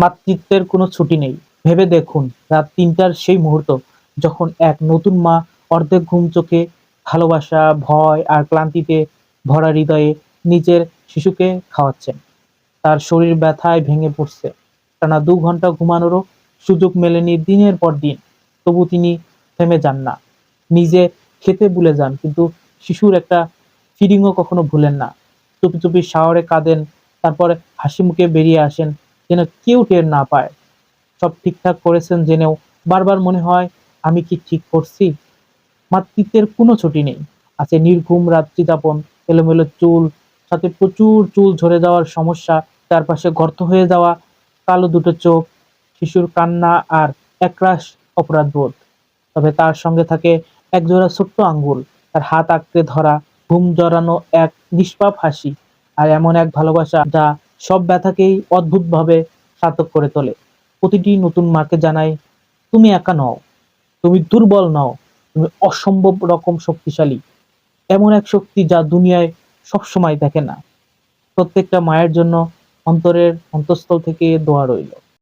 মাতৃত্বের কোনো ছুটি নেই। ভেবে দেখুন, রাত তিনটার সেই মুহূর্ত যখন এক নতুন মা অর্ধেক ঘুম চোখে ভালোবাসা, ভয় আর ক্লান্তিতে ভরা হৃদয়ে নিজের শিশুকে খাওয়াচ্ছেন। তার শরীর ব্যথায় ভেঙে পড়ছে। টানা দু ঘণ্টা ঘুমানোরও সুযোগ মেলেনি দিনের পর দিন। তবু তিনি থেমে যান না। নিজে খেতে ভুলে যান, কিন্তু শিশুর একটা ফিডিংও কখনো ভুলেন না। চুপি চুপি শাওয়ারে কাঁদেন, তারপরে হাসি মুখে বেরিয়ে আসেন যেন কেউ টের না পায়। সব ঠিকঠাক করেছেন জেনেও বারবার মনে হয়, আমি কি ঠিক করছি? মাতৃত্বের কোনো ছুটি নেই। আছে নির্ঘুম রাত্রি যাপন এলোমেলো চুল, সাথে প্রচুর চুল ঝরে যাওয়ার সমস্যা, চারপাশে গর্ত হয়ে যাওয়া, কালো দুটো চোখ, শিশুর কান্না আর একরাশ অপরাধবোধ। তবে তার সঙ্গে থাকে একজোড়া ছোট্ট আঙ্গুল, তার হাত আঁকড়ে ধরা, ঘুম জড়ানো এক নিষ্পাপ হাসি, আর এমন এক ভালোবাসা যা সব ব্যথাকেই অদ্ভুতভাবে সার্থক করে তোলে। প্রতিটি নতুন মাকে জানায়, তুমি একা নও, তুমি দুর্বল নও, তুমি অসম্ভব রকম শক্তিশালী। এমন এক শক্তি যা দুনিয়ায় সবসময় দেখে না। প্রত্যেকটা মায়ের জন্য অন্তরের অন্তঃস্থল থেকে দোয়া রইল।